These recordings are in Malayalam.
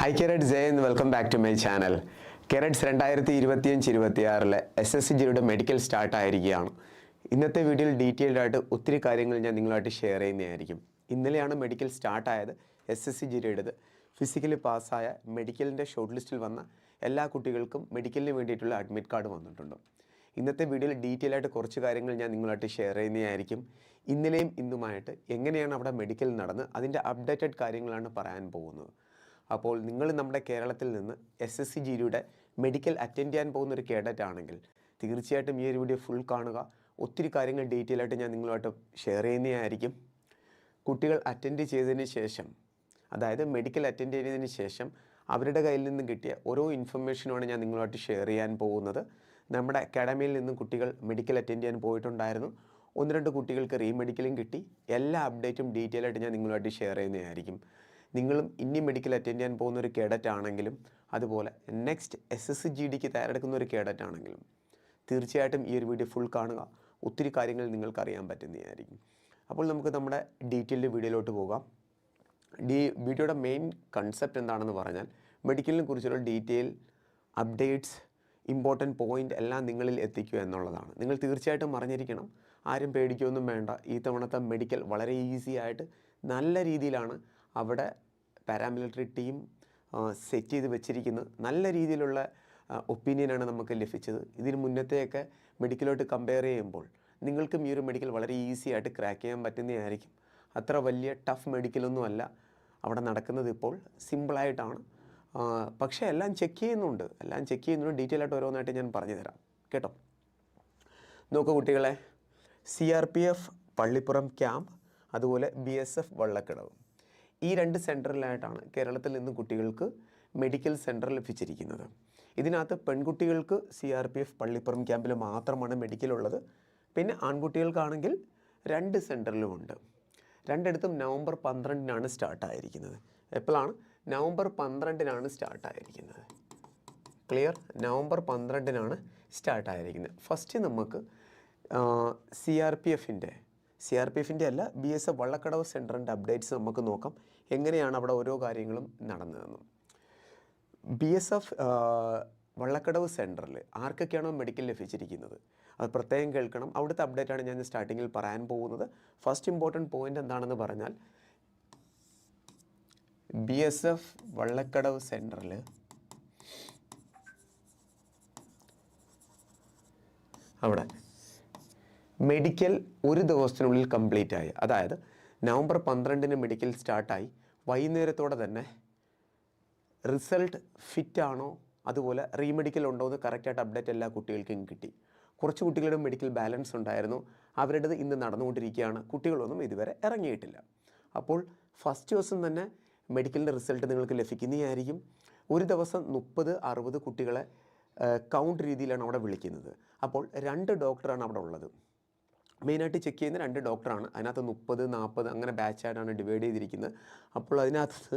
Hi cadet Jayan welcome back to my channel cadets രണ്ടായിരത്തി ഇരുപത്തിയഞ്ച് ഇരുപത്തിയാറിലെ എസ് എസ് സി ജിയുടെ മെഡിക്കൽ സ്റ്റാർട്ട് ആയിരിക്കുകയാണ്. ഇന്നത്തെ വീഡിയോയിൽ ഡീറ്റെയിൽഡ് ആയിട്ട് ഒത്തിരി കാര്യങ്ങൾ ഞാൻ നിങ്ങളായിട്ട് ഷെയർ ചെയ്യുന്നതായിരിക്കും. ഇന്നലെയാണ് മെഡിക്കൽ സ്റ്റാർട്ടായത് എസ് എസ് സി ജിയുടേത് ഫിസിക്കലി പാസ്സായ മെഡിക്കലിന്റെ ഷോർട്ട് ലിസ്റ്റിൽ വന്ന എല്ലാ കുട്ടികൾക്കും മെഡിക്കലിന് വേണ്ടിയിട്ടുള്ള അഡ്മിറ്റ് കാർഡ് വന്നിട്ടുണ്ട്. ഇന്നത്തെ വീഡിയോയിൽ ഡീറ്റെയിൽ ആയിട്ട് കുറച്ച് കാര്യങ്ങൾ ഞാൻ നിങ്ങളായിട്ട് ഷെയർ ചെയ്യുന്നതായിരിക്കും. ഇന്നലെയും ഇന്നുമായിട്ട് എങ്ങനെയാണ് അവിടെ മെഡിക്കൽ നടന്ന് അതിന്റെ അപ്ഡേറ്റഡ് കാര്യങ്ങളാണ് പറയാൻ പോകുന്നത്. അപ്പോൾ നിങ്ങൾ നമ്മുടെ കേരളത്തിൽ നിന്ന് എസ് എസ് സി ജിയുടെ മെഡിക്കൽ അറ്റൻഡ് ചെയ്യാൻ പോകുന്ന ഒരു കേഡറ്റ് ആണെങ്കിൽ തീർച്ചയായിട്ടും ഈ ഒരു വീഡിയോ ഫുൾ കാണുക. ഒത്തിരി കാര്യങ്ങൾ ഡീറ്റെയിൽ ആയിട്ട് ഞാൻ നിങ്ങളുമായിട്ട് ഷെയർ ചെയ്യുന്നതായിരിക്കും. കുട്ടികൾ അറ്റൻഡ് ചെയ്തതിന് ശേഷം അതായത് മെഡിക്കൽ അറ്റൻഡ് ചെയ്തതിന് ശേഷം അവരുടെ കയ്യിൽ നിന്നും കിട്ടിയ ഓരോ ഇൻഫർമേഷനുമാണ് ഞാൻ നിങ്ങളുമായിട്ട് ഷെയർ ചെയ്യാൻ പോകുന്നത്. നമ്മുടെ അക്കാഡമിയിൽ നിന്നും കുട്ടികൾ മെഡിക്കൽ അറ്റൻഡ് ചെയ്യാൻ പോയിട്ടുണ്ടായിരുന്നു. ഒന്ന് രണ്ട് കുട്ടികൾക്ക് റീമെഡിക്കലും കിട്ടി. എല്ലാ അപ്ഡേറ്റും ഡീറ്റെയിൽ ആയിട്ട് ഞാൻ നിങ്ങളുമായിട്ട് ഷെയർ ചെയ്യുന്നതായിരിക്കും. നിങ്ങളും ഇനി മെഡിക്കൽ അറ്റൻഡ് ചെയ്യാൻ പോകുന്ന ഒരു കേഡറ്റ് ആണെങ്കിലും അതുപോലെ നെക്സ്റ്റ് എസ് എസ് ജി ഡിക്ക് തയ്യാറെടുക്കുന്ന ഒരു കേഡറ്റ് ആണെങ്കിലും തീർച്ചയായിട്ടും ഈ ഒരു വീഡിയോ ഫുൾ കാണുക. ഒത്തിരി കാര്യങ്ങൾ നിങ്ങൾക്ക് അറിയാൻ പറ്റുന്നതായിരിക്കും അപ്പോൾ നമുക്ക് നമ്മുടെ ഡീറ്റെയിൽഡ് വീഡിയോയിലോട്ട് പോകാം. ഡി വീഡിയോയുടെ മെയിൻ കൺസെപ്റ്റ് എന്താണെന്ന് പറഞ്ഞാൽ മെഡിക്കലിനെ കുറിച്ചുള്ള ഡീറ്റെയിൽ അപ്ഡേറ്റ്സ് ഇമ്പോർട്ടന്റ് പോയിന്റ് എല്ലാം നിങ്ങളിൽ എത്തിക്കുക എന്നുള്ളതാണ്. നിങ്ങൾ തീർച്ചയായിട്ടും അറിഞ്ഞിരിക്കണം. ആരും പേടിക്കുകയൊന്നും വേണ്ട. ഈ തവണത്തെ മെഡിക്കൽ വളരെ ഈസി ആയിട്ട് നല്ല രീതിയിലാണ് അവിടെ പാരാമിലിറ്ററി ടീം സെറ്റ് ചെയ്ത് വെച്ചിരിക്കുന്നത് നല്ല രീതിയിലുള്ള ഒപ്പീനിയനാണ് നമുക്ക് ലഭിച്ചത്. ഇതിന് മുന്നത്തെയൊക്കെ മെഡിക്കലോട്ട് കമ്പയർ ചെയ്യുമ്പോൾ നിങ്ങൾക്കും ഈ ഒരു മെഡിക്കൽ വളരെ ഈസി ആയിട്ട് ക്രാക്ക് ചെയ്യാൻ പറ്റുന്നതായിരിക്കും. അത്ര വലിയ ടഫ് മെഡിക്കലൊന്നും അല്ല അവിടെ നടക്കുന്നത് ഇപ്പോൾ. സിമ്പിളായിട്ടാണ് പക്ഷേ എല്ലാം ചെക്ക് ചെയ്യുന്നുണ്ട്. എല്ലാം ചെക്ക് ചെയ്യുന്നുണ്ട്. ഡീറ്റെയിൽ ആയിട്ട് ഓരോന്നായിട്ട് ഞാൻ പറഞ്ഞു തരാം. കേട്ടോ? നോക്കൂ കുട്ടികളെ. C R P F Pallippuram camp അതുപോലെ ബി എസ് എഫ് വള്ളക്കടവ്. ഈ രണ്ട് സെന്ററിലായിട്ടാണ് കേരളത്തിൽ നിന്ന് കുട്ടികൾക്ക് മെഡിക്കൽ സെന്റർ ലഭിച്ചിരിക്കുന്നത്. ഇതിനകത്ത് പെൺകുട്ടികൾക്ക് C R P F Pallippuram ക്യാമ്പിൽ മാത്രമാണ് മെഡിക്കൽ ഉള്ളത് പിന്നെ ആൺകുട്ടികൾക്കാണെങ്കിൽ രണ്ട് സെന്ററിലുമുണ്ട്. രണ്ടിടത്തും നവംബർ പന്ത്രണ്ടിനാണ് സ്റ്റാർട്ടായിരിക്കുന്നത്. എപ്പോഴാണ്? നവംബർ പന്ത്രണ്ടിനാണ് സ്റ്റാർട്ടായിരിക്കുന്നത്. ക്ലിയർ? നവംബർ പന്ത്രണ്ടിനാണ് സ്റ്റാർട്ടായിരിക്കുന്നത്. ഫസ്റ്റ് നമുക്ക് സി ആർ പി എഫിന്റെ സി ആർ പി എഫിന്റെ അല്ല ബി എസ് എഫ് വള്ളക്കടവ് സെന്ററിന്റെ അപ്ഡേറ്റ്സ് നമുക്ക് നോക്കാം. എങ്ങനെയാണ് അവിടെ ഓരോ കാര്യങ്ങളും നടന്നതെന്നും. ബി എസ് എഫ് വള്ളക്കടവ് സെന്ററിൽ ആർക്കൊക്കെയാണോ മെഡിക്കൽ ലഭിച്ചിരിക്കുന്നത്? അത് പ്രത്യേകം കേൾക്കണം. അവിടുത്തെ അപ്ഡേറ്റാണ് ഞാൻ സ്റ്റാർട്ടിങ്ങിൽ പറയാൻ പോകുന്നത്. ഫസ്റ്റ് ഇമ്പോർട്ടന്റ് പോയിന്റ് എന്താണെന്ന് പറഞ്ഞാൽ ബി എസ് എഫ് വള്ളക്കടവ് സെന്ററിൽ അവിടെ മെഡിക്കൽ ഒരു ദിവസത്തിനുള്ളിൽ കംപ്ലീറ്റ് ആയി. അതായത് നവംബർ പന്ത്രണ്ടിന് മെഡിക്കൽ സ്റ്റാർട്ടായി വൈകുന്നേരത്തോടെ തന്നെ റിസൾട്ട് ഫിറ്റ് ആണോ അതുപോലെ റീമെഡിക്കൽ ഉണ്ടോ എന്ന് കറക്റ്റായിട്ട് അപ്ഡേറ്റ് എല്ലാ കുട്ടികൾക്കും കിട്ടി. കുറച്ച് കുട്ടികളുടെ മെഡിക്കൽ ബാലൻസ് ഉണ്ടായിരുന്നു. അവരുടേത് ഇന്ന് നടന്നുകൊണ്ടിരിക്കുകയാണ്. കുട്ടികളൊന്നും ഇതുവരെ ഇറങ്ങിയിട്ടില്ല. അപ്പോൾ ഫസ്റ്റ് ദിവസം തന്നെ മെഡിക്കലിന്റെ റിസൾട്ട് നിങ്ങൾക്ക് ലഭിക്കുന്നതായിരിക്കും. ഒരു ദിവസം മുപ്പത് അറുപത് കുട്ടികളെ കൗണ്ട് രീതിയിലാണ് അവിടെ വിളിക്കുന്നത്. അപ്പോൾ രണ്ട് ഡോക്ടറാണ് അവിടെ ഉള്ളത്. മെയിനായിട്ട് ചെക്ക് ചെയ്യുന്ന രണ്ട് ഡോക്ടറാണ് അതിനകത്ത് മുപ്പത് നാൽപ്പത് അങ്ങനെ ബാച്ചായിട്ടാണ് ഡിവൈഡ് ചെയ്തിരിക്കുന്നത്. അപ്പോൾ അതിനകത്ത്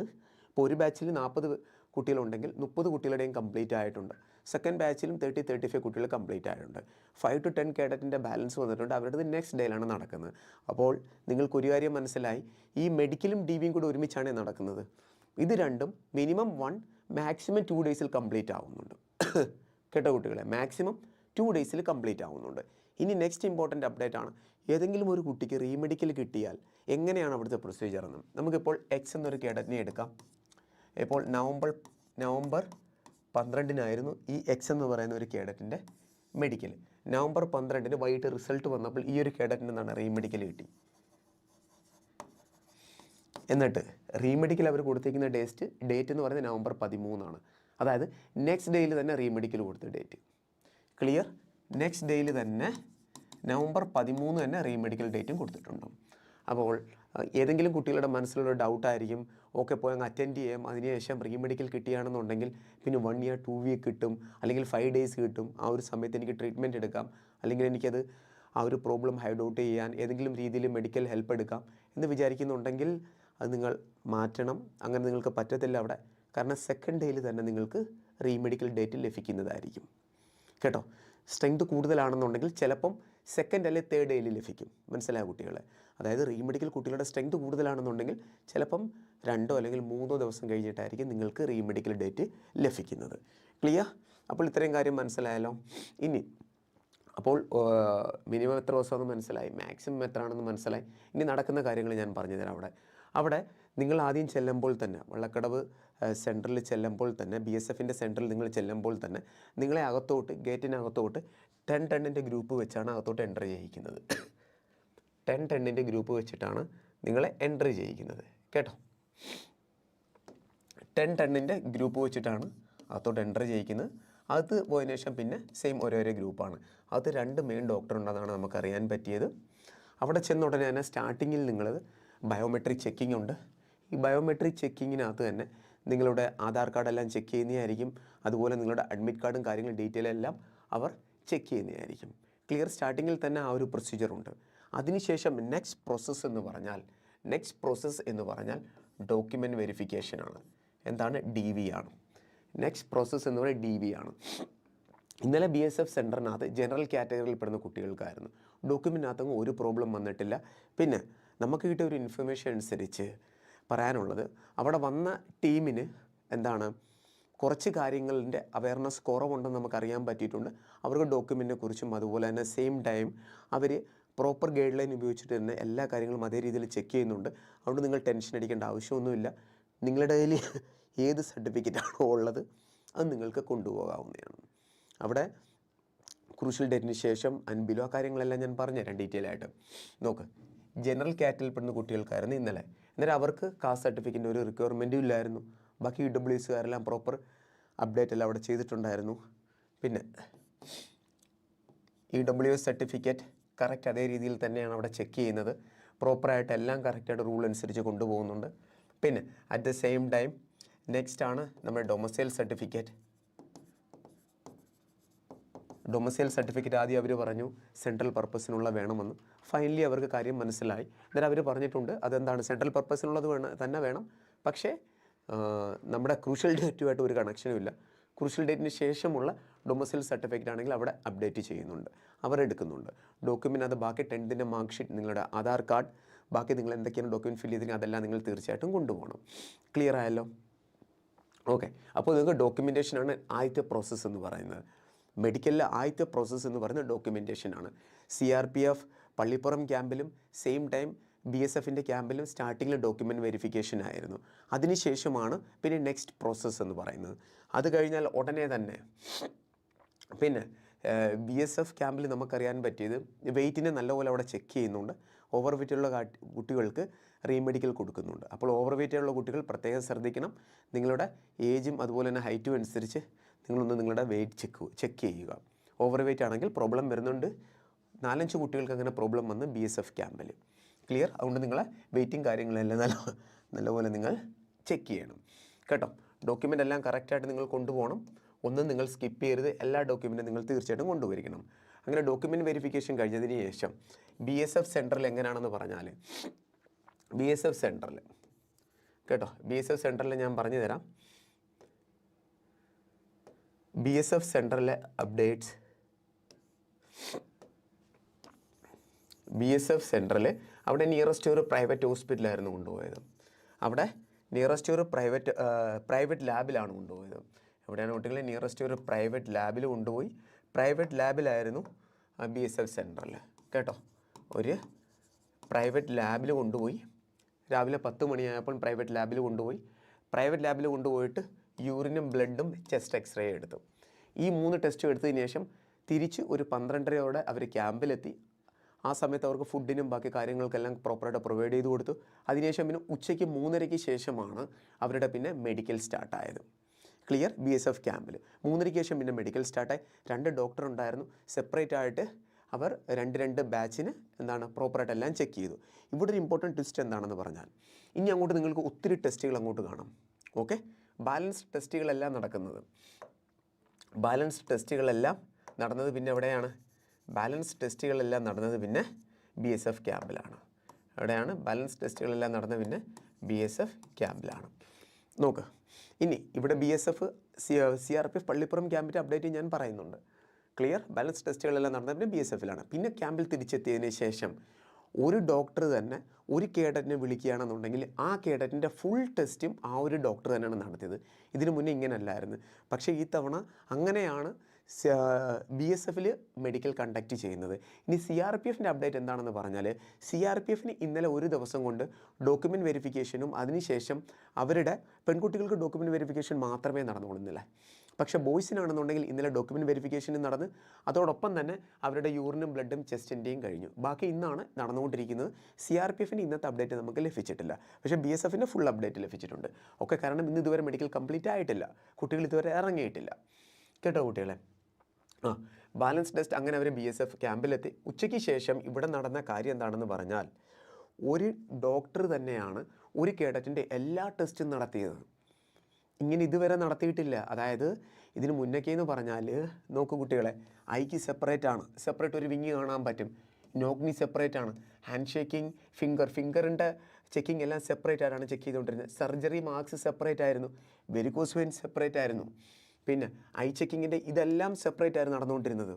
ഇപ്പോൾ ഒരു ബാച്ചിൽ നാൽപ്പത് കുട്ടികളുണ്ടെങ്കിൽ മുപ്പത് കുട്ടികളുടെയും കംപ്ലീറ്റ് ആയിട്ടുണ്ട്. സെക്കൻഡ് ബാച്ചിലും തേർട്ടി തേർട്ടി ഫൈവ് കുട്ടികൾ കംപ്ലീറ്റ് ആയിട്ടുണ്ട്. ഫൈവ് ടു ടെൻ കേഡറ്റിന്റെ ബാലൻസ് വന്നിട്ടുണ്ട്. അവരുടെ നെക്സ്റ്റ് ഡേയിലാണ് നടക്കുന്നത്. അപ്പോൾ നിങ്ങൾക്ക് ഒരു കാര്യം മനസ്സിലായി. ഈ മെഡിക്കലും ഡി വിയും കൂടെ ഒരുമിച്ചാണ് നടക്കുന്നത്. ഇത് രണ്ടും മിനിമം വൺ മാക്സിമം ടു ഡേയ്സിൽ കംപ്ലീറ്റ് ആവുന്നുണ്ട്. കേട്ടോ കുട്ടികളെ? മാക്സിമം ടു ഡേയ്സിൽ കംപ്ലീറ്റ് ആവുന്നുണ്ട്. ഇനി നെക്സ്റ്റ് ഇമ്പോർട്ടന്റ് അപ്ഡേറ്റ് ആണ്. ഏതെങ്കിലും ഒരു കുട്ടിക്ക് റീമെഡിക്കൽ കിട്ടിയാൽ എങ്ങനെയാണ് അവിടുത്തെ പ്രൊസീജിയർ എന്ന്? നമുക്കിപ്പോൾ എക്സ് എന്നൊരു കേഡറ്റിനെ എടുക്കാം. ഇപ്പോൾ നവംബർ നവംബർ പന്ത്രണ്ടിനായിരുന്നു ഈ എക്സ് എന്ന് പറയുന്ന ഒരു കേഡറ്റിന്റെ മെഡിക്കൽ നവംബർ പന്ത്രണ്ടിന് വൈകിട്ട് റിസൾട്ട് വന്നപ്പോൾ ഈ ഒരു കേഡറ്റിന് എന്താണ്? റീമെഡിക്കൽ കിട്ടി. എന്നിട്ട് റീമെഡിക്കൽ അവർ കൊടുത്തിരിക്കുന്ന ഡേറ്റ് ഡേറ്റ് എന്ന് പറയുന്നത് നവംബർ പതിമൂന്നാണ്. അതായത് നെക്സ്റ്റ് ഡേയിൽ തന്നെ റീമെഡിക്കൽ കൊടുത്ത ഡേറ്റ് ക്ലിയർ നെക്സ്റ്റ് ഡേയിൽ തന്നെ നവംബർ പതിമൂന്ന് തന്നെ റീമെഡിക്കൽ ഡേറ്റും കൊടുത്തിട്ടുണ്ട്. അപ്പോൾ ഏതെങ്കിലും കുട്ടികളുടെ മനസ്സിലുള്ള ഡൗട്ടായിരിക്കും ഓക്കെ പോയി അങ്ങ് അറ്റൻഡ് ചെയ്യാം. അതിനുശേഷം റീമെഡിക്കൽ കിട്ടുകയാണെന്നുണ്ടെങ്കിൽ പിന്നെ വൺ ഇയർ ടു വീക്ക് കിട്ടും. അല്ലെങ്കിൽ ഫൈവ് ഡേയ്സ് കിട്ടും. ആ ഒരു സമയത്ത് എനിക്ക് ട്രീറ്റ്മെന്റ് എടുക്കാം. അല്ലെങ്കിൽ എനിക്കത് ആ ഒരു പ്രോബ്ലം ഹൈഡ് ഔട്ട് ചെയ്യാൻ ഏതെങ്കിലും രീതിയിൽ മെഡിക്കൽ ഹെൽപ്പ് എടുക്കാം. എന്ന് വിചാരിക്കുന്നുണ്ടെങ്കിൽ അത് നിങ്ങൾ മാറ്റണം. അങ്ങനെ നിങ്ങൾക്ക് പറ്റത്തില്ല അവിടെ. കാരണം സെക്കൻഡ് ഡേയിൽ തന്നെ നിങ്ങൾക്ക് റീമെഡിക്കൽ ഡേറ്റ് ലഭിക്കുന്നതായിരിക്കും. കേട്ടോ? സ്ട്രെങ്ത് കൂടുതലാണെന്നുണ്ടെങ്കിൽ ചിലപ്പം സെക്കൻഡ് അല്ലെങ്കിൽ തേർഡ് ഡേയിൽ ലഭിക്കും. മനസ്സിലായ കുട്ടികളെ? അതായത് റീമെഡിക്കൽ കുട്ടികളുടെ സ്ട്രെങ്ത് കൂടുതലാണെന്നുണ്ടെങ്കിൽ ചിലപ്പം രണ്ടോ അല്ലെങ്കിൽ മൂന്നോ ദിവസം കഴിഞ്ഞിട്ടായിരിക്കും നിങ്ങൾക്ക് റീമെഡിക്കൽ ഡേറ്റ് ലഭിക്കുന്നത്. ക്ലിയർ അപ്പോൾ ഇത്രയും കാര്യം മനസ്സിലായല്ലോ? ഇനി അപ്പോൾ മിനിമം എത്ര ദിവസമെന്ന് മനസ്സിലായി? മാക്സിമം എത്ര ആണെന്ന് മനസ്സിലായി? ഇനി നടക്കുന്ന കാര്യങ്ങൾ ഞാൻ പറഞ്ഞുതരാം അവിടെ. അവിടെ നിങ്ങൾ ആദ്യം ചെല്ലുമ്പോൾ തന്നെ വള്ളക്കടവ് സെന്ററിൽ ചെല്ലുമ്പോൾ തന്നെ ബി എസ് എഫിന്റെ സെന്ററിൽ നിങ്ങൾ ചെല്ലുമ്പോൾ തന്നെ നിങ്ങളെ അകത്തോട്ട് ഗേറ്റിനകത്തോട്ട് ടെൻ ടെണ്ണിന്റെ ഗ്രൂപ്പ് വെച്ചാണ് അകത്തോട്ട് എന്റർ ചെയ്യിക്കുന്നത്. ടെൻ ടെണ്ണിന്റെ ഗ്രൂപ്പ് വെച്ചിട്ടാണ് നിങ്ങളെ എന്റർ ചെയ്യിക്കുന്നത്. കേട്ടോ? ടെൻ ടെണ്ണിന്റെ ഗ്രൂപ്പ് വെച്ചിട്ടാണ് അകത്തോട്ട് എന്റർ ചെയ്യിക്കുന്നത്. അത് പോയതിനു ശേഷം പിന്നെ സെയിം ഓരോരോ ഗ്രൂപ്പാണ് അത് രണ്ട് മെയിൻ ഡോക്ടർ ഉണ്ടെന്നാണ് നമുക്കറിയാൻ പറ്റിയത്. അവിടെ ചെന്ന ഉടനെ തന്നെ സ്റ്റാർട്ടിങ്ങിൽ നിങ്ങൾ ബയോമെട്രിക് ചെക്കിംഗ് ഉണ്ട്. ഈ ബയോമെട്രിക് ചെക്കിങ്ങിനകത്ത് തന്നെ നിങ്ങളുടെ ആധാർ കാർഡെല്ലാം ചെക്ക് ചെയ്യുന്നതായിരിക്കും. അതുപോലെ നിങ്ങളുടെ അഡ്മിറ്റ് കാർഡും കാര്യങ്ങളും ഡീറ്റെയിൽ എല്ലാം അവർ ചെക്ക് ചെയ്യുന്നതായിരിക്കും. ക്ലിയർ സ്റ്റാർട്ടിങ്ങിൽ തന്നെ ആ ഒരു പ്രൊസീജിയറുണ്ട് അതിനുശേഷം നെക്സ്റ്റ് പ്രോസസ്സ് എന്ന് പറഞ്ഞാൽ നെക്സ്റ്റ് പ്രോസസ്സ് എന്ന് പറഞ്ഞാൽ ഡോക്യുമെന്റ് വെരിഫിക്കേഷനാണ് എന്താണ്? ഡി വി ആണ്. നെക്സ്റ്റ് പ്രോസസ്സ് എന്ന് പറയുന്നത് ഡി വി ആണ്. ഇന്നലെ ബി എസ് എഫ് സെന്ററിനകത്ത് ജനറൽ കാറ്റഗറിയിൽ പെടുന്ന കുട്ടികൾക്കായിരുന്നു. ഡോക്യുമെന്റിനകത്തൊന്നും ഒരു പ്രോബ്ലം വന്നിട്ടില്ല. പിന്നെ നമുക്ക് കിട്ടിയ ഒരു ഇൻഫർമേഷൻ അനുസരിച്ച് പറയാനുള്ളത്. അവിടെ വന്ന ടീമിന് എന്താണ്? കുറച്ച് കാര്യങ്ങളുടെ അവയർനെസ് കുറവുണ്ടെന്ന് നമുക്കറിയാൻ പറ്റിയിട്ടുണ്ട്. അവർക്ക് ഡോക്യുമെന്റിനെ കുറിച്ചും അതുപോലെ തന്നെ സെയിം ടൈം അവർ പ്രോപ്പർ ഗൈഡ് ലൈൻ ഉപയോഗിച്ചിട്ട് തന്നെ എല്ലാ കാര്യങ്ങളും അതേ രീതിയിൽ ചെക്ക് ചെയ്യുന്നുണ്ട്. അതുകൊണ്ട് നിങ്ങൾ ടെൻഷൻ അടിക്കേണ്ട ആവശ്യമൊന്നുമില്ല. നിങ്ങളുടെ കയ്യിൽ ഏത് സർട്ടിഫിക്കറ്റാണോ ഉള്ളത് അത് നിങ്ങൾക്ക് കൊണ്ടുപോകാവുന്നതാണ്. അവിടെ ക്രൂഷ്യൽ ഡേറ്റിന് ശേഷം അൻബിലോ കാര്യങ്ങളെല്ലാം ഞാൻ പറഞ്ഞുതരാം ഡീറ്റെയിൽ ആയിട്ട്. നോക്ക്. ജനറൽ കാറ്റയിൽ പെടുന്ന കുട്ടികൾക്കായിരുന്നു ഇന്നലെ. അന്നേരം അവർക്ക് കാസ്റ്റ് സർട്ടിഫിക്കറ്റിന്റെ ഒരു റിക്വയർമെന്റും ഇല്ലായിരുന്നു. ബാക്കി ഇ ഡബ്ല്യു എസുകാരെല്ലാം പ്രോപ്പർ അപ്ഡേറ്റ് എല്ലാം അവിടെ ചെയ്തിട്ടുണ്ടായിരുന്നു. പിന്നെ E W S certificate correct അതേ രീതിയിൽ തന്നെയാണ് അവിടെ ചെക്ക് ചെയ്യുന്നത്. പ്രോപ്പറായിട്ട് എല്ലാം കറക്റ്റായിട്ട് റൂൾ അനുസരിച്ച് കൊണ്ടുപോകുന്നുണ്ട്. പിന്നെ at the same time next ആണ് നമ്മുടെ ഡൊമസൈൽ സർട്ടിഫിക്കറ്റ് ഡൊമസൈൽ സർട്ടിഫിക്കറ്റ് ആദ്യം അവർ പറഞ്ഞു സെൻട്രൽ പർപ്പസിനുള്ള വേണമെന്ന്. ഫൈനലി അവർക്ക് കാര്യം മനസ്സിലായി. അന്നേരം അവർ പറഞ്ഞിട്ടുണ്ട് അതെന്താണ്? സെൻട്രൽ പർപ്പസിനുള്ളത് വേണം തന്നെ വേണം. പക്ഷേ നമ്മുടെ ക്രൂഷ്യൽ ഡേറ്റുമായിട്ട് ഒരു കണക്ഷനും ഇല്ല. ക്രൂഷ്യൽ ഡേറ്റിന് ശേഷമുള്ള ഡൊമസിൽ സർട്ടിഫിക്കറ്റ് ആണെങ്കിൽ അവിടെ അപ്ഡേറ്റ് ചെയ്യുന്നുണ്ട്. അവർ എടുക്കുന്നുണ്ട്. ഡോക്യുമെന്റ് അത് ബാക്കി ടെൻത്തിന്റെ മാർക്ക് ഷീറ്റ് നിങ്ങളുടെ ആധാർ കാർഡ് ബാക്കി നിങ്ങൾ എന്തൊക്കെയാണ് ഡോക്യുമെന്റ് ഫില്ല് ചെയ്തിരിക്കുന്നത് അതെല്ലാം നിങ്ങൾ തീർച്ചയായിട്ടും കൊണ്ടുപോകണം. ക്ലിയർ ആയല്ലോ? ഓക്കെ അപ്പോൾ നിങ്ങൾക്ക് ഡോക്യുമെന്റേഷനാണ് ആദ്യത്തെ പ്രോസസ്സ് എന്ന് പറയുന്നത്. മെഡിക്കലിലെ ആദ്യത്തെ പ്രോസസ്സ് എന്ന് പറയുന്നത് ഡോക്യുമെന്റേഷനാണ് C R P F Pallippuram ക്യാമ്പിലും same time B S എഫിന്റെ ക്യാമ്പിലും സ്റ്റാർട്ടിങ്ങിൽ ഡോക്യുമെന്റ് വെരിഫിക്കേഷൻ ആയിരുന്നു. അതിനുശേഷമാണ് പിന്നെ നെക്സ്റ്റ് പ്രോസസ്സ് എന്ന് പറയുന്നത്. അത് കഴിഞ്ഞാൽ ഉടനെ തന്നെ പിന്നെ ബി എസ് എഫ് ക്യാമ്പിൽ നമുക്കറിയാൻ പറ്റിയത് വെയിറ്റിനെ നല്ലപോലെ അവിടെ ചെക്ക് ചെയ്യുന്നുണ്ട്. ഓവർ വെയിറ്റുള്ള കാട്ടി- കുട്ടികൾക്ക് റീമെഡിക്കൽ കൊടുക്കുന്നുണ്ട്. അപ്പോൾ ഓവർ വെയിറ്റുള്ള കുട്ടികൾ പ്രത്യേകം ശ്രദ്ധിക്കണം. നിങ്ങളുടെ ഏജും അതുപോലെ തന്നെ ഹൈറ്റും അനുസരിച്ച് നിങ്ങളൊന്ന് നിങ്ങളുടെ വെയിറ്റ് ചെക്ക് ചെക്ക് ചെയ്യുക. ഓവർ വെയിറ്റ് ആണെങ്കിൽ പ്രോബ്ലം വരുന്നുണ്ട്. നാലഞ്ച് കുട്ടികൾക്ക് അങ്ങനെ പ്രോബ്ലം വന്ന് ബി എസ് എഫ് ക്യാമ്പിൽ ക്ലിയർ അതുകൊണ്ട് നിങ്ങളെ വെയിറ്റിംഗ് കാര്യങ്ങളെല്ലാം നല്ല നല്ലപോലെ നിങ്ങൾ ചെക്ക് ചെയ്യണം. കേട്ടോ? ഡോക്യുമെന്റ് എല്ലാം കറക്റ്റായിട്ട് നിങ്ങൾ കൊണ്ടുപോകണം. ഒന്നും നിങ്ങൾ സ്കിപ്പ് ചെയ്യരുത്. എല്ലാ ഡോക്യുമെന്റും നിങ്ങൾ തീർച്ചയായിട്ടും കൊണ്ടുവരിക്കണം അങ്ങനെ ഡോക്യുമെന്റ് വെരിഫിക്കേഷൻ കഴിഞ്ഞതിന് ശേഷം ബി എസ് എഫ് സെന്ററിൽ എങ്ങനെയാണെന്ന് പറഞ്ഞാൽ ബി എസ് എഫ് സെന്ററിൽ കേട്ടോ? ബി എസ് എഫ് സെന്ററിൽ ഞാൻ പറഞ്ഞു തരാം ബി എസ് എഫ് സെന്ററിലെ അപ്ഡേറ്റ്സ് ബി എസ് എഫ് സെന്ററിൽ അവിടെ നിയറസ്റ്റ് ഒരു പ്രൈവറ്റ് ഹോസ്പിറ്റലായിരുന്നു കൊണ്ടുപോയത്. അവിടെ നിയറസ്റ്റ് ഒരു പ്രൈവറ്റ് പ്രൈവറ്റ് ലാബിലാണ് കൊണ്ടുപോയത്. എവിടെയാണ് കുട്ടികളെ നിയറസ്റ്റ് ഒരു പ്രൈവറ്റ് ലാബിൽ കൊണ്ടുപോയി. പ്രൈവറ്റ് ലാബിലായിരുന്നു ബി എസ് എഫ് സെന്ററിൽ കേട്ടോ? ഒരു പ്രൈവറ്റ് ലാബിൽ കൊണ്ടുപോയി. രാവിലെ പത്ത് മണിയായപ്പോൾ പ്രൈവറ്റ് ലാബിൽ കൊണ്ടുപോയി. പ്രൈവറ്റ് ലാബിൽ കൊണ്ടുപോയിട്ട് യൂറിനും ബ്ലഡും ചെസ്റ്റ് എക്സ്റേ എടുത്തു. ഈ മൂന്ന് ടെസ്റ്റും എടുത്തതിന് ശേഷം തിരിച്ച് ഒരു പന്ത്രണ്ടരയോടെ അവർ ക്യാമ്പിലെത്തി ആ സമയത്ത് അവർക്ക് ഫുഡിനും ബാക്കി കാര്യങ്ങൾക്കെല്ലാം പ്രോപ്പറായിട്ട് പ്രൊവൈഡ് ചെയ്ത് കൊടുത്തു. അതിനുശേഷം പിന്നെ ഉച്ചയ്ക്ക് മൂന്നരയ്ക്ക് ശേഷമാണ് അവരുടെ പിന്നെ മെഡിക്കൽ സ്റ്റാർട്ടായത് ക്ലിയർ ബി എസ് എഫ് ക്യാമ്പിൽ മൂന്നരയ്ക്ക് ശേഷം പിന്നെ മെഡിക്കൽ സ്റ്റാർട്ടായി രണ്ട് ഡോക്ടർ ഉണ്ടായിരുന്നു. സെപ്പറേറ്റ് ആയിട്ട് അവർ രണ്ട് രണ്ട് ബാച്ചിന് എന്താണ് പ്രോപ്പറായിട്ട് എല്ലാം ചെക്ക് ചെയ്തു. ഇവിടെ ഒരു ഇമ്പോർട്ടന്റ് ട്വിസ്റ്റ് എന്താണെന്ന് പറഞ്ഞാൽ ഇനി അങ്ങോട്ട് നിങ്ങൾക്ക് ഒത്തിരി ടെസ്റ്റുകൾ അങ്ങോട്ട് കാണാം. ഓക്കെ ബാലൻസ് ടെസ്റ്റുകളെല്ലാം നടക്കുന്നത്. ബാലൻസ് ടെസ്റ്റുകളെല്ലാം നടന്നത് പിന്നെ എവിടെയാണ്? ബാലൻസ് ടെസ്റ്റുകളെല്ലാം നടന്നത് പിന്നെ ബി എസ് എഫ് ക്യാമ്പിലാണ്. അവിടെയാണ് ബാലൻസ് ടെസ്റ്റുകളെല്ലാം നടന്നത് പിന്നെ ബി എസ് എഫ് ക്യാമ്പിലാണ്. നോക്ക് ഇനി ഇവിടെ B S F C C R P F Pallippuram ക്യാമ്പിന്റെ അപ്ഡേറ്റ് ഞാൻ പറയുന്നുണ്ട്. ക്ലിയർ ബാലൻസ് ടെസ്റ്റുകളെല്ലാം നടന്നത് പിന്നെ ബി എസ് എഫിലാണ് പിന്നെ ക്യാമ്പിൽ തിരിച്ചെത്തിയതിന് ശേഷം ഒരു ഡോക്ടർ തന്നെ ഒരു കേഡറ്റിനെ വിളിക്കുകയാണെന്നുണ്ടെങ്കിൽ ആ കേഡറ്റിന്റെ ഫുൾ ടെസ്റ്റും ആ ഒരു ഡോക്ടർ തന്നെയാണ് നടത്തിയത്. ഇതിനു മുന്നേ ഇങ്ങനെയല്ലായിരുന്നു. പക്ഷേ ഈ തവണ അങ്ങനെയാണ് ബി എസ് എഫിൽ മെഡിക്കൽ കണ്ടക്ട് ചെയ്യുന്നത്. ഇനി സി ആർ പി എഫിന്റെ അപ്ഡേറ്റ് എന്താണെന്ന് പറഞ്ഞാൽ സി ആർ പി എഫിന് ഇന്നലെ ഒരു ദിവസം കൊണ്ട് ഡോക്യുമെന്റ് വെരിഫിക്കേഷനും അതിനുശേഷം അവരുടെ പെൺകുട്ടികൾക്ക് ഡോക്യുമെന്റ് വെരിഫിക്കേഷൻ മാത്രമേ നടന്നുകൊള്ളുന്നില്ല. പക്ഷേ ബോയ്സിനാണെന്നുണ്ടെങ്കിൽ ഇന്നലെ ഡോക്യുമെന്റ് വെരിഫിക്കേഷനും നടന്ന് അതോടൊപ്പം തന്നെ അവരുടെ യൂറിനും ബ്ലഡും ചെസ്റ്റിന്റെയും കഴിഞ്ഞു. ബാക്കി ഇന്നാണ് നടന്നുകൊണ്ടിരിക്കുന്നത്. സി ആർ പി എഫിന് ഇന്നത്തെ അപ്ഡേറ്റ് നമുക്ക് ലഭിച്ചിട്ടില്ല. പക്ഷേ ബി എസ് എഫിന്റെ ഫുൾ അപ്ഡേറ്റ് ലഭിച്ചിട്ടുണ്ട്. ഒക്കെ കാരണം ഇന്ന് ഇതുവരെ മെഡിക്കൽ കംപ്ലീറ്റ് ആയിട്ടില്ല. കുട്ടികൾ ഇതുവരെ ഇറങ്ങിയിട്ടില്ല. കേട്ടോ കുട്ടികളെ? ആ ബാലൻസ് ടെസ്റ്റ് അങ്ങനെ അവർ ബി എസ് എഫ് ക്യാമ്പിലെത്തി ഉച്ചയ്ക്ക് ശേഷം ഇവിടെ നടന്ന കാര്യം എന്താണെന്ന് പറഞ്ഞാൽ ഒരു ഡോക്ടർ തന്നെയാണ് ഒരു കേഡറ്റിന്റെ എല്ലാ ടെസ്റ്റും നടത്തിയത്. ഇങ്ങനെ ഇതുവരെ നടത്തിയിട്ടില്ല. അതായത് ഇതിന് മുന്നൊക്കെ എന്ന് പറഞ്ഞാൽ നോക്കൂ കുട്ടികളെ ഐക്ക് സെപ്പറേറ്റ് ആണ്. സെപ്പറേറ്റ് ഒരു വിങ് കാണാൻ പറ്റും. നോഗ്നി സെപ്പറേറ്റ് ആണ്. ഹാൻഡ് ഷേക്കിംഗ് ഫിംഗർ ഫിംഗറിന്റെ ചെക്കിംഗ് എല്ലാം സെപ്പറേറ്റ് ആയിട്ടാണ് ചെക്ക് ചെയ്തുകൊണ്ടിരുന്നത് സർജറി മാർക്സ് സെപ്പറേറ്റ് ആയിരുന്നു. വെരിക്കോസ് വെയിൻ സെപ്പറേറ്റ് ആയിരുന്നു. പിന്നെ ഐ ചെക്കിങ്ങിന്റെ ഇതെല്ലാം സെപ്പറേറ്റ് ആയിരുന്നു നടന്നുകൊണ്ടിരുന്നത്.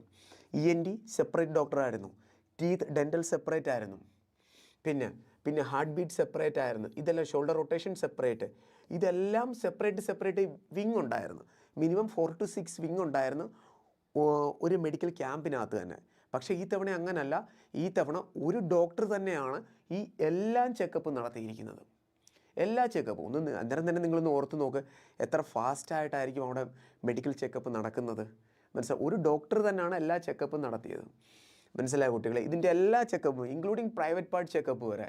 ഇ എൻ ഡി സെപ്പറേറ്റ് ഡോക്ടറായിരുന്നു ടീത്ത് ഡെന്റൽ സെപ്പറേറ്റ് ആയിരുന്നു. പിന്നെ പിന്നെ ഹാർട്ട് ബീറ്റ് സെപ്പറേറ്റ് ആയിരുന്നു. ഇതെല്ലാം ഷോൾഡർ റൊട്ടേഷൻ സെപ്പറേറ്റ് ഇതെല്ലാം സെപ്പറേറ്റ് സെപ്പറേറ്റ് വിങ് ഉണ്ടായിരുന്നു. Minimum four two six wing ഉണ്ടായിരുന്നു. ഒരു മെഡിക്കൽ ക്യാമ്പിനകത്ത് തന്നെ. പക്ഷേ ഈ തവണ അങ്ങനല്ല. ഈ തവണ ഒരു ഡോക്ടർ തന്നെയാണ് ഈ എല്ലാം ചെക്കപ്പ് നടത്തിയിരിക്കുന്നത്. എല്ലാ ചെക്കപ്പും. ഒന്ന് അന്നേരം തന്നെ നിങ്ങളൊന്ന് ഓർത്ത് നോക്ക് എത്ര ഫാസ്റ്റായിട്ടായിരിക്കും അവിടെ മെഡിക്കൽ ചെക്കപ്പ് നടക്കുന്നത്. മനസ്സിലായി ഒരു ഡോക്ടർ തന്നെയാണ് എല്ലാ ചെക്കപ്പും നടത്തിയത്. മനസ്സിലായ കുട്ടികളെ? ഇതിന്റെ എല്ലാ ചെക്കപ്പും ഇൻക്ലൂഡിങ് പ്രൈവറ്റ് പാർട്ട് ചെക്കപ്പ് വരെ.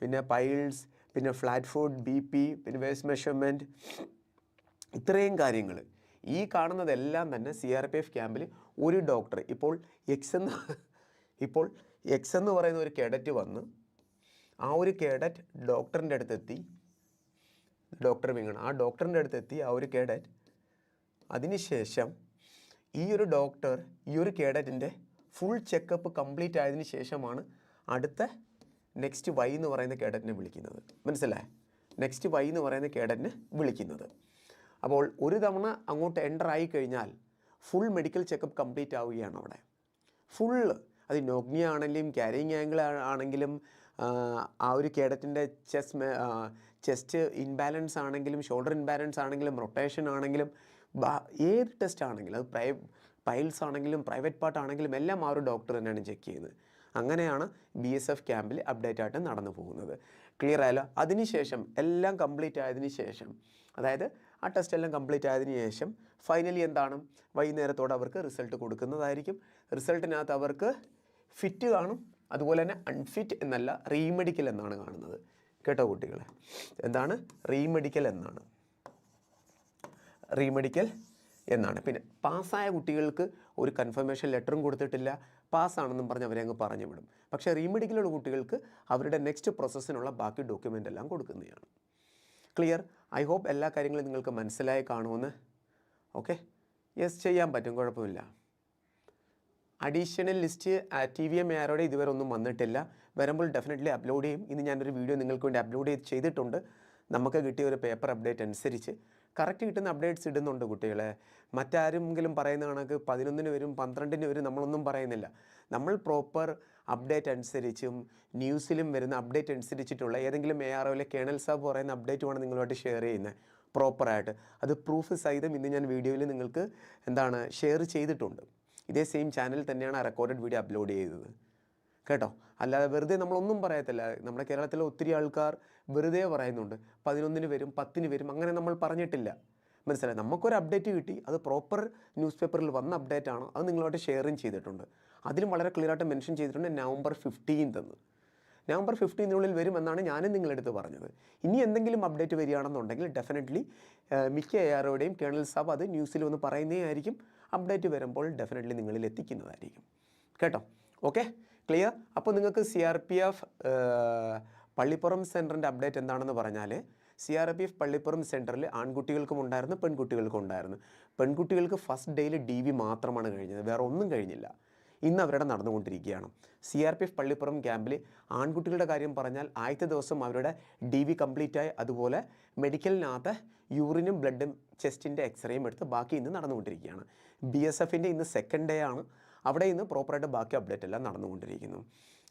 പിന്നെ പൈൽസ് പിന്നെ ഫ്ലാറ്റ് ഫുഡ് ബി പി പിന്നെ വേസ്റ്റ് മെഷർമെന്റ് ഇത്രയും കാര്യങ്ങൾ ഈ കാണുന്നതെല്ലാം തന്നെ സി ആർ പി എഫ് ക്യാമ്പിൽ ഒരു ഡോക്ടർ ഇപ്പോൾ എക്സ് എന്ന് ഇപ്പോൾ എക്സ് എന്ന് പറയുന്ന ഒരു കേഡറ്റ് വന്ന് ആ ഒരു കേഡറ്റ് ഡോക്ടറിന്റെ അടുത്തെത്തി. ഡോക്ടർ വിങ്ങണം ആ ഡോക്ടറിന്റെ അടുത്ത് എത്തി ആ ഒരു കേഡറ്റ് അതിനുശേഷം ഈ ഒരു ഡോക്ടർ ഈ ഒരു കേഡറ്റിന്റെ ഫുൾ ചെക്കപ്പ് കംപ്ലീറ്റ് ആയതിനു ശേഷമാണ് അടുത്ത നെക്സ്റ്റ് വൈ എന്ന് പറയുന്ന കേഡറ്റിനെ വിളിക്കുന്നത്. മനസ്സിലായേ? നെക്സ്റ്റ് വൈ എന്ന് പറയുന്ന കേഡറ്റിനെ വിളിക്കുന്നത്. അപ്പോൾ ഒരു തവണ അങ്ങോട്ട് എന്റർ ആയി കഴിഞ്ഞാൽ ഫുൾ മെഡിക്കൽ ചെക്കപ്പ് കംപ്ലീറ്റ് ആവുകയാണ് അവിടെ. ഫുള്ള് അത് നോഗ്നി ആണെങ്കിലും ക്യാരിങ് ആംഗിൾ ആണെങ്കിലും ആ ഒരു കേഡറ്റിന്റെ ചെസ് ചെസ്റ്റ് ഇൻബാലൻസ് ആണെങ്കിലും ഷോൾഡർ ഇൻബാലൻസ് ആണെങ്കിലും റൊട്ടേഷൻ ആണെങ്കിലും ഏത് ടെസ്റ്റ് ആണെങ്കിലും അത് പ്രൈ പൈൽസ് ആണെങ്കിലും പ്രൈവറ്റ് പാർട്ട് ആണെങ്കിലും എല്ലാം ആ ഒരു ഡോക്ടർ തന്നെയാണ് ചെക്ക് ചെയ്യുന്നത്. അങ്ങനെയാണ് ബി എസ് എഫ് ക്യാമ്പിൽ അപ്ഡേറ്റ് ആയിട്ട് നടന്നു പോകുന്നത്. ക്ലിയർ ആയല്ലോ? അതിനുശേഷം എല്ലാം കംപ്ലീറ്റ് ആയതിനു ശേഷം അതായത് ആ ടെസ്റ്റ് എല്ലാം കംപ്ലീറ്റ് ആയതിനു ശേഷം ഫൈനലി എന്താണ്? വൈകുന്നേരത്തോടെ അവർക്ക് റിസൾട്ട് കൊടുക്കുന്നതായിരിക്കും. റിസൾട്ടിനകത്ത് അവർക്ക് ഫിറ്റ് കാണും. അതുപോലെ തന്നെ അൺഫിറ്റ് എന്നല്ല റീമെഡിക്കൽ എന്നാണ് കാണുന്നത്. കേട്ടോ കുട്ടികൾ എന്താണ്? റീമെഡിക്കൽ എന്നാണ്. റീമെഡിക്കൽ എന്നാണ്. പിന്നെ പാസ്സായ കുട്ടികൾക്ക് ഒരു കൺഫർമേഷൻ ലെറ്ററും കൊടുത്തിട്ടില്ല. പാസ്സാണെന്നും പറഞ്ഞ് അവരെ അങ്ങ് പറഞ്ഞു വിടും. പക്ഷേ റീമെഡിക്കലുള്ള കുട്ടികൾക്ക് അവരുടെ നെക്സ്റ്റ് പ്രോസസ്സിനുള്ള ബാക്കി ഡോക്യുമെന്റ് എല്ലാം കൊടുക്കുന്നതാണ്. ക്ലിയർ ഐ ഹോപ്പ് എല്ലാ കാര്യങ്ങളും നിങ്ങൾക്ക് മനസ്സിലായി കാണുമെന്ന്. ഓക്കെ യെസ് ചെയ്യാൻ പറ്റും. കുഴപ്പമില്ല. Additional list T V M ആരോടെ ഇതുവരെ ഒന്നും വന്നിട്ടില്ല. വരുമ്പോൾ ഡെഫിനറ്റ്ലി അപ്ലോഡ് ചെയ്യും. ഇന്ന് ഞാനൊരു വീഡിയോ നിങ്ങൾക്ക് വേണ്ടി അപ്ലോഡ് ചെയ്തിട്ടുണ്ട്. നമുക്ക് കിട്ടിയ ഒരു പേപ്പർ അപ്ഡേറ്റ് അനുസരിച്ച്. കറക്റ്റ് കിട്ടുന്ന അപ്ഡേറ്റ്സ് ഇടുന്നുണ്ട് കുട്ടികളെ. മറ്റാരെങ്കിലും പറയുന്ന കണക്ക് പതിനൊന്നിന് വരും പന്ത്രണ്ടിന് വരും നമ്മളൊന്നും പറയുന്നില്ല. നമ്മൾ പ്രോപ്പർ അപ്ഡേറ്റ് അനുസരിച്ചും ന്യൂസിലും വരുന്ന അപ്ഡേറ്റ് അനുസരിച്ചിട്ടുള്ള ഏതെങ്കിലും എ ആർ ഒയിലെ കേണൽ സാബ് പറയുന്ന അപ്ഡേറ്റുമാണ് നിങ്ങളുമായിട്ട് ഷെയർ ചെയ്യുന്നത് പ്രോപ്പറായിട്ട് അത് പ്രൂഫ് സഹിതം ഇന്ന് ഞാൻ വീഡിയോയിൽ നിങ്ങൾക്ക് എന്താണ് ഷെയർ ചെയ്തിട്ടുണ്ട്. ഇതേ സെയിം ചാനലിൽ തന്നെയാണ് ആ റെക്കോർഡഡ് വീഡിയോ അപ്ലോഡ് ചെയ്തത്. കേട്ടോ? അല്ലാതെ വെറുതെ നമ്മളൊന്നും പറയത്തില്ല. നമ്മുടെ കേരളത്തിലെ ഒത്തിരി ആൾക്കാർ വെറുതെ പറയുന്നുണ്ട്. പതിനൊന്നിന് വരും പത്തിന് വരും അങ്ങനെ നമ്മൾ പറഞ്ഞിട്ടില്ല. മനസ്സിലായി? നമുക്കൊരു അപ്ഡേറ്റ് കിട്ടി. അത് പ്രോപ്പർ ന്യൂസ് പേപ്പറിൽ വന്ന അപ്ഡേറ്റ് ആണ്. അത് നിങ്ങളുമായിട്ട് ഷെയറും ചെയ്തിട്ടുണ്ട്. അതിലും വളരെ ക്ലിയർ ആയിട്ട് മെൻഷൻ ചെയ്തിട്ടുണ്ട് നവംബർ ഫിഫ്റ്റീൻത് എന്ന്. നവംബർ ഫിഫ്റ്റീനുള്ളിൽ വരുമെന്നാണ് ഞാനും നിങ്ങളെടുത്ത് പറഞ്ഞത്. ഇനി എന്തെങ്കിലും അപ്ഡേറ്റ് വരികയാണെന്നുണ്ടെങ്കിൽ ഡെഫിനറ്റ്ലി മിക്ക എ ആറോടെയും കേണൽ സാബ് അത് ന്യൂസിൽ വന്ന് പറയുന്നേ ആയിരിക്കും. അപ്ഡേറ്റ് വരുമ്പോൾ ഡെഫിനറ്റ്ലി നിങ്ങളിൽ എത്തിക്കുന്നതായിരിക്കും. കേട്ടോ? ഓക്കെ ക്ലിയർ അപ്പോൾ നിങ്ങൾക്ക് C R P F Pallippuram സെന്ററിന്റെ അപ്ഡേറ്റ് എന്താണെന്ന് പറഞ്ഞാൽ C R P F Pallippuram സെന്ററിൽ ആൺകുട്ടികൾക്കും ഉണ്ടായിരുന്നു പെൺകുട്ടികൾക്കും ഉണ്ടായിരുന്നു. പെൺകുട്ടികൾക്ക് ഫസ്റ്റ് ഡേയിൽ ഡി വി മാത്രമാണ് കഴിഞ്ഞത്. വേറെ ഒന്നും കഴിഞ്ഞില്ല. ഇന്ന് അവരുടെ നടന്നുകൊണ്ടിരിക്കുകയാണ്. C R P F Pallippuram ക്യാമ്പിൽ ആൺകുട്ടികളുടെ കാര്യം പറഞ്ഞാൽ ആദ്യത്തെ ദിവസം അവരുടെ ഡി വി കംപ്ലീറ്റായി അതുപോലെ മെഡിക്കലിനകത്ത് യൂറിനും ബ്ലഡും ചെസ്റ്റിന്റെ എക്സ്റേയും എടുത്ത് ബാക്കി ഇന്ന് നടന്നുകൊണ്ടിരിക്കുകയാണ്. ബി എസ് എഫിന്റെ ഇന്ന് സെക്കൻഡ് ഡേ ആണ്. അവിടെ ഇന്ന് പ്രോപ്പറായിട്ട് ബാക്കി അപ്ഡേറ്റ് എല്ലാം നടന്നുകൊണ്ടിരിക്കുന്നു.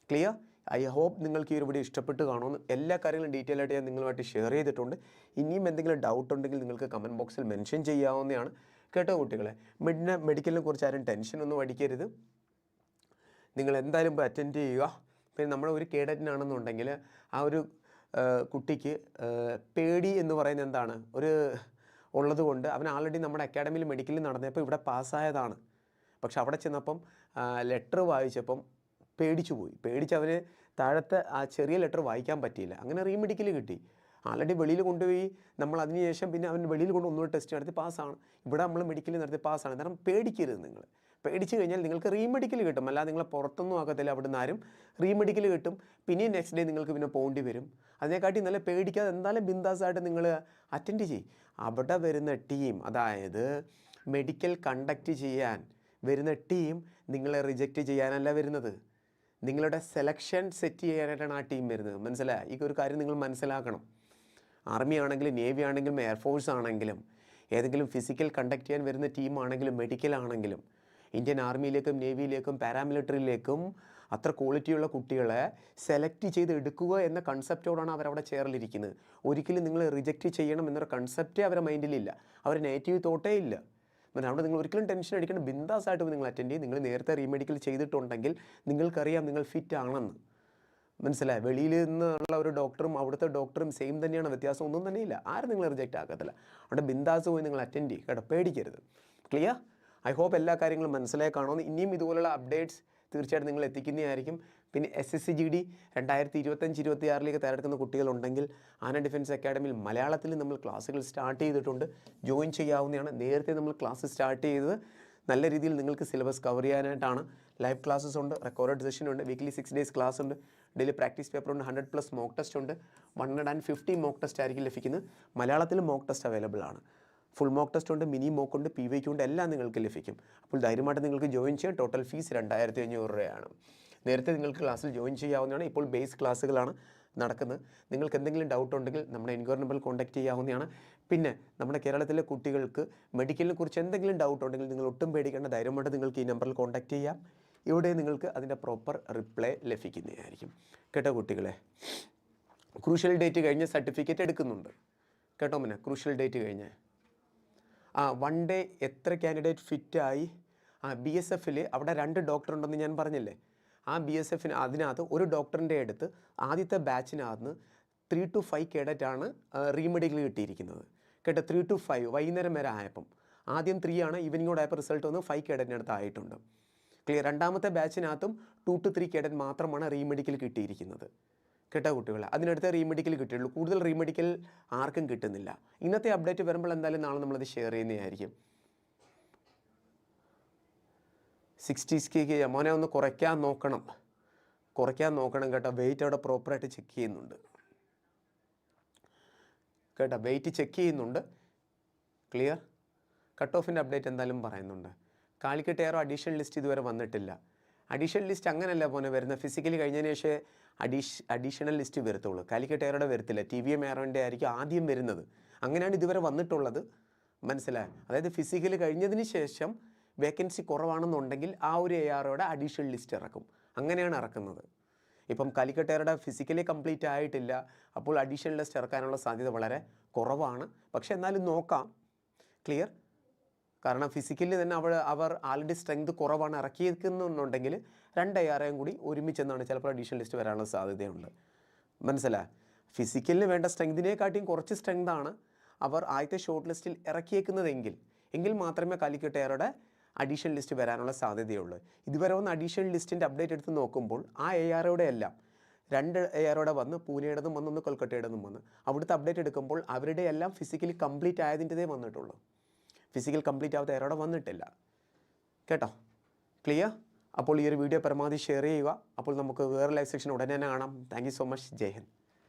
ക്ലിയർ ഐ ഹോപ്പ് നിങ്ങൾക്ക് ഈ ഒരു വീഡിയോ ഇഷ്ടപ്പെട്ട് കാണുമെന്ന് എല്ലാ കാര്യങ്ങളും ഡീറ്റെയിൽ ആയിട്ട് ഞാൻ നിങ്ങളുമായിട്ട് ഷെയർ ചെയ്തിട്ടുണ്ട്. ഇനിയും എന്തെങ്കിലും ഡൗട്ട് ഉണ്ടെങ്കിൽ നിങ്ങൾക്ക് കമന്റ് ബോക്സിൽ മെൻഷൻ ചെയ്യാവുന്നതാണ്. കേട്ടോ കുട്ടികളെ? മെഡിനെ മെഡിക്കലിനെ കുറിച്ച് ആരും ടെൻഷനൊന്നും അടിക്കരുത്. നിങ്ങൾ എന്തായാലും പോയി അറ്റൻഡ് ചെയ്യുക. പിന്നെ നമ്മൾ ഒരു കേഡറ്റിനാണെന്നുണ്ടെങ്കിൽ ആ ഒരു കുട്ടിക്ക് പേടി എന്ന് പറയുന്നത് എന്താണ്? ഒരു ഉള്ളതുകൊണ്ട് അവൻ ആൾറെഡി നമ്മുടെ അക്കാഡമിയിൽ മെഡിക്കലിൽ നടന്നപ്പോൾ ഇവിടെ പാസ്സായതാണ് പക്ഷെ അവിടെ ചെന്നപ്പം ലെറ്റർ വായിച്ചപ്പം പേടിച്ചു പോയി. പേടിച്ച് അവന് താഴത്തെ ആ ചെറിയ ലെറ്റർ വായിക്കാൻ പറ്റിയില്ല. അങ്ങനെ റീമെഡിക്കൽ കിട്ടി. ആൾറെഡി വെളിയിൽ കൊണ്ടുപോയി നമ്മൾ അതിനുശേഷം പിന്നെ അവൻ വെളിയിൽ കൊണ്ട് ഒന്നുകൂടെ ടെസ്റ്റ് നടത്തി പാസ്സാണ് ഇവിടെ നമ്മൾ മെഡിക്കലിൽ നടത്തി പാസ്സാണ് കാരണം പേടിക്കരുത് നിങ്ങൾ പേടിച്ച് കഴിഞ്ഞാൽ നിങ്ങൾക്ക് റീമെഡിക്കൽ കിട്ടും. അല്ലാതെ നിങ്ങളെ പുറത്തൊന്നും ആകത്തില്ല അവിടെ നിന്ന് ആരും. റീമെഡിക്കൽ കിട്ടും. പിന്നെയും നെക്സ്റ്റ് ഡേ നിങ്ങൾക്ക് പിന്നെ പോകേണ്ടി വരും. അതിനെക്കാട്ടി നല്ല പേടിക്കാതെ എന്തായാലും ബിന്ദാസായിട്ട് നിങ്ങൾ അറ്റൻഡ് ചെയ്യും. അവിടെ വരുന്ന ടീം അതായത് മെഡിക്കൽ കണ്ടക്റ്റ് ചെയ്യാൻ വരുന്ന ടീം നിങ്ങളെ റിജക്റ്റ് ചെയ്യാനല്ല വരുന്നത്. നിങ്ങളുടെ സെലക്ഷൻ സെറ്റ് ചെയ്യാനായിട്ടാണ് ആ ടീം വരുന്നത്. മനസ്സിലായി? ഈ ഒരു കാര്യം നിങ്ങൾ മനസ്സിലാക്കണം. ആർമി ആണെങ്കിലും നേവി ആണെങ്കിലും എയർഫോഴ്സ് ആണെങ്കിലും ഏതെങ്കിലും ഫിസിക്കൽ കണ്ടക്ട് ചെയ്യാൻ വരുന്ന ടീമാണെങ്കിലും മെഡിക്കൽ ആണെങ്കിലും ഇന്ത്യൻ ആർമിയിലേക്കും നേവിയിലേക്കും പാരാമിലിറ്ററിയിലേക്കും അത്ര ക്വാളിറ്റിയുള്ള കുട്ടികളെ സെലക്ട് ചെയ്ത് എടുക്കുക എന്ന കൺസെപ്റ്റോടാണ് അവരവിടെ ചേർന്നിരിക്കുന്നത്. ഒരിക്കലും നിങ്ങൾ റിജക്റ്റ് ചെയ്യണം എന്നൊരു കൺസെപ്റ്റേ അവരുടെ മൈൻഡിലില്ല അവർ നെഗറ്റീവ് തോട്ടേ ഇല്ല. പിന്നെ അവിടെ നിങ്ങൾ ഒരിക്കലും ടെൻഷൻ അടിക്കണം ബിന്ദാസായിട്ട് നിങ്ങൾ അറ്റൻഡ് ചെയ്യും. നിങ്ങൾ നേരത്തെ റീമെഡിക്കൽ ചെയ്തിട്ടുണ്ടെങ്കിൽ നിങ്ങൾക്കറിയാം നിങ്ങൾ ഫിറ്റ് ആണെന്ന്. മനസ്സിലായി? വെളിയിൽ നിന്നുള്ള ഒരു ഡോക്ടറും അവിടുത്തെ ഡോക്ടറും സെയിം തന്നെയാണ് വ്യത്യാസം ഒന്നും തന്നെയില്ല ആരും നിങ്ങൾ റിജക്റ്റ് ആക്കത്തില്ല. അവിടെ ബിന്ദാസ് പോയി നിങ്ങൾ അറ്റൻഡ് ചെയ്യും. കേട്ടോ പേടിക്കരുത്. ക്ലിയർ ഐ ഹോപ്പ് എല്ലാ കാര്യങ്ങളും മനസ്സിലായി കാണുമെന്ന് ഇനിയും ഇതുപോലുള്ള അപ്ഡേറ്റ്സ് തീർച്ചയായിട്ടും നിങ്ങൾ എത്തിക്കുന്നതായിരിക്കും. പിന്നെ S S C G D രണ്ടായിരത്തി ഇരുപത്തഞ്ച് ഇരുപത്തി ആറിലേക്ക് തയ്യാറെടുക്കുന്ന കുട്ടികളുണ്ടെങ്കിൽ ആന ഡിഫൻസ് അക്കാഡമിയിൽ മലയാളത്തിൽ നമ്മൾ ക്ലാസ്സുകൾ സ്റ്റാർട്ട് ചെയ്തിട്ടുണ്ട്. ജോയിൻ ചെയ്യാവുന്നതാണ്. നേരത്തെ നമ്മൾ ക്ലാസ് സ്റ്റാർട്ട് ചെയ്തത് നല്ല രീതിയിൽ നിങ്ങൾക്ക് സിലബസ് കവർ ചെയ്യാനായിട്ടാണ്. ലൈവ് ക്ലാസ്സസ് ഉണ്ട് റെക്കോർഡ് സെഷൻ ഉണ്ട് വീക്ക്ലി സിക്സ് ഡേയ്സ് ക്ലാസ് ഉണ്ട് ഡെയിലി പ്രാക്ടീസ് പേപ്പർ ഉണ്ട് ഹൺഡ്രഡ് പ്ലസ് മോക്ക് ടെസ്റ്റ് ഉണ്ട്. One hundred and fifty mock test ആയിരിക്കും ലഭിക്കുന്നത്. മലയാളത്തിൽ മോക്ക് ടെസ്റ്റ് അവൈലബിൾ ആണ്. ഫുൾ മോക്ക് ടെസ്റ്റ് ഉണ്ട് മിനി മോക്ക് ഉണ്ട് പി വൈക്ക് ഉണ്ട് എല്ലാം നിങ്ങൾക്ക് ലഭിക്കും. അപ്പോൾ ധൈര്യമായിട്ട് നിങ്ങൾക്ക് ജോയിൻ ചെയ്യാം. ടോട്ടൽ ഫീസ് രണ്ടായിരത്തി അഞ്ഞൂറ് രൂപയാണ്. നേരത്തെ നിങ്ങൾക്ക് ക്ലാസ്സിൽ ജോയിൻ ചെയ്യാവുന്നതാണ്. ഇപ്പോൾ ബേസ് ക്ലാസ്സുകളാണ് നടക്കുന്നത്. നിങ്ങൾക്ക് എന്തെങ്കിലും ഡൗട്ട് ഉണ്ടെങ്കിൽ നമ്മുടെ എൻക്വയറി നമ്പറിൽ കോൺടാക്ട് ചെയ്യാവുന്നതാണ്. പിന്നെ നമ്മുടെ കേരളത്തിലെ കുട്ടികൾക്ക് മെഡിക്കലിനെ കുറിച്ച് എന്തെങ്കിലും ഡൗട്ട് ഉണ്ടെങ്കിൽ നിങ്ങൾ ഒട്ടും പേടിക്കേണ്ട ധൈര്യമായിട്ട് നിങ്ങൾക്ക് ഈ നമ്പറിൽ കോൺടാക്റ്റ് ചെയ്യാം. ഇവിടെ നിങ്ങൾക്ക് അതിന്റെ പ്രോപ്പർ റിപ്ലൈ ലഭിക്കുന്നതായിരിക്കും. കേട്ടോ കുട്ടികളെ? ക്രൂഷ്യൽ ഡേറ്റ് കഴിഞ്ഞ് സർട്ടിഫിക്കറ്റ് എടുക്കുന്നുണ്ട്. കേട്ടോ പിന്നെ ക്രൂഷ്യൽ ഡേറ്റ് കഴിഞ്ഞ്. ആ വൺ ഡേ എത്ര കാൻഡിഡേറ്റ് ഫിറ്റായി ആ ബി എസ് എഫിൽ അവിടെ രണ്ട് ഡോക്ടർ ഉണ്ടെന്ന് ഞാൻ പറഞ്ഞില്ലേ? ആ ബി എസ് എഫിന് അതിനകത്ത് ഒരു ഡോക്ടറിന്റെ അടുത്ത് ആദ്യത്തെ ബാച്ചിനകത്ത് ത്രീ ടു ഫൈവ് കേഡറ്റ് ആണ് റീമെഡിക്കൽ കിട്ടിയിരിക്കുന്നത്. കേട്ടോ ത്രീ ടു ഫൈവ് വൈകുന്നേരം വരെ ആയപ്പം. ആദ്യം ത്രീ ആണ് ഈവനിങ്ങോട് ആയപ്പോൾ റിസൾട്ട് വന്ന് ഫൈവ് കേഡറ്റിനടുത്ത് ആയിട്ടുണ്ട്. ക്ലിയർ രണ്ടാമത്തെ ബാച്ചിനകത്തും ടു ടു ത്രീ കേഡറ്റ് മാത്രമാണ് റീമെഡിക്കൽ കിട്ടിയിരിക്കുന്നത്. കേട്ടോ കുട്ടികൾ അതിനടുത്ത് റീമെഡിക്കൽ കിട്ടിയുള്ളൂ കൂടുതൽ റീമെഡിക്കൽ ആർക്കും കിട്ടുന്നില്ല. ഇന്നത്തെ അപ്ഡേറ്റ് വരുമ്പോൾ എന്തായാലും നാളെ നമ്മളത് ഷെയർ ചെയ്യുന്നതായിരിക്കും. സിക്സ്റ്റീസ്ക്ക് മോനെ ഒന്ന് കുറയ്ക്കാൻ നോക്കണം. കുറയ്ക്കാൻ നോക്കണം കേട്ടോ. വെയിറ്റ് അവിടെ പ്രോപ്പറായിട്ട് ചെക്ക് ചെയ്യുന്നുണ്ട്. കേട്ടോ. വെയിറ്റ് ചെക്ക് ചെയ്യുന്നുണ്ട്. ക്ലിയർ കട്ട് ഓഫിന്റെ അപ്ഡേറ്റ് എന്തായാലും പറയുന്നുണ്ട്. കാലിക്കട്ട് എയറോ അഡീഷണൽ ലിസ്റ്റ് ഇതുവരെ വന്നിട്ടില്ല. അഡീഷണൽ ലിസ്റ്റ് അങ്ങനെയല്ല പോലെ വരുന്ന ഫിസിക്കലി കഴിഞ്ഞതിന് ശേഷം അഡീഷ് അഡീഷണൽ ലിസ്റ്റ് വരത്തുള്ളൂ. കാലിക്കറ്റ് എയറോടെ വരത്തില്ല. ടി വി എം എയറോന്റെ ആയിരിക്കും ആദ്യം വരുന്നത്. അങ്ങനെയാണ് ഇതുവരെ വന്നിട്ടുള്ളത്. മനസ്സിലായി? അതായത് ഫിസിക്കൽ കഴിഞ്ഞതിന് ശേഷം വേക്കൻസി കുറവാണെന്നുണ്ടെങ്കിൽ ആ ഒരു എ ആറോടെ അഡീഷണൽ ലിസ്റ്റ് ഇറക്കും. അങ്ങനെയാണ് ഇറക്കുന്നത്. ഇപ്പം കാലിക്കട്ടേറുടെ ഫിസിക്കലി കംപ്ലീറ്റ് ആയിട്ടില്ല. അപ്പോൾ അഡീഷണൽ ലിസ്റ്റ് ഇറക്കാനുള്ള സാധ്യത വളരെ കുറവാണ്. പക്ഷേ എന്നാലും നോക്കാം. ക്ലിയർ കാരണം ഫിസിക്കലി തന്നെ അവൾ അവർ ആൾറെഡി സ്ട്രെങ്ത് കുറവാണ് ഇറക്കിയിരിക്കുന്നുണ്ടെങ്കിൽ രണ്ട് അയ്യാറേയും കൂടി ഒരുമിച്ചെന്നാണ് ചിലപ്പോൾ അഡീഷണൽ ലിസ്റ്റ് വരാനുള്ള സാധ്യതയുണ്ട്. മനസ്സിലായി ഫിസിക്കലിന് വേണ്ട സ്ട്രെങ്തിനെക്കാട്ടിയും കുറച്ച് സ്ട്രെങ്താണ് അവർ ആദ്യത്തെ ഷോർട്ട് ലിസ്റ്റിൽ ഇറക്കിയേക്കുന്നതെങ്കിൽ. എങ്കിൽ മാത്രമേ കാലിക്കട്ടേറുടെ അഡീഷണൽ ലിസ്റ്റ് വരാനുള്ള സാധ്യതയുള്ളൂ. ഇതുവരെ വന്ന അഡീഷണൽ ലിസ്റ്റിന്റെ അപ്ഡേറ്റ് എടുത്ത് നോക്കുമ്പോൾ ആ എ ആറോടെ എല്ലാം രണ്ട് എയറോടെ വന്ന് പൂനെയുടേതും വന്നൊന്ന് കൊൽക്കട്ടയുടേതും വന്ന് അവിടുത്തെ അപ്ഡേറ്റ് എടുക്കുമ്പോൾ അവരുടെ എല്ലാം ഫിസിക്കലി കംപ്ലീറ്റ് ആയതിന്റെതേ വന്നിട്ടുള്ളൂ. ഫിസിക്കൽ കംപ്ലീറ്റ് ആവാത്ത എറോടെ വന്നിട്ടില്ല. കേട്ടോ? ക്ലിയർ അപ്പോൾ ഈ ഒരു വീഡിയോ പരമാവധി ഷെയർ ചെയ്യുക. അപ്പോൾ നമുക്ക് വേറെ ലൈവ് സെക്ഷൻ ഉടനെ തന്നെ കാണാം. Thank so much Jai Hind.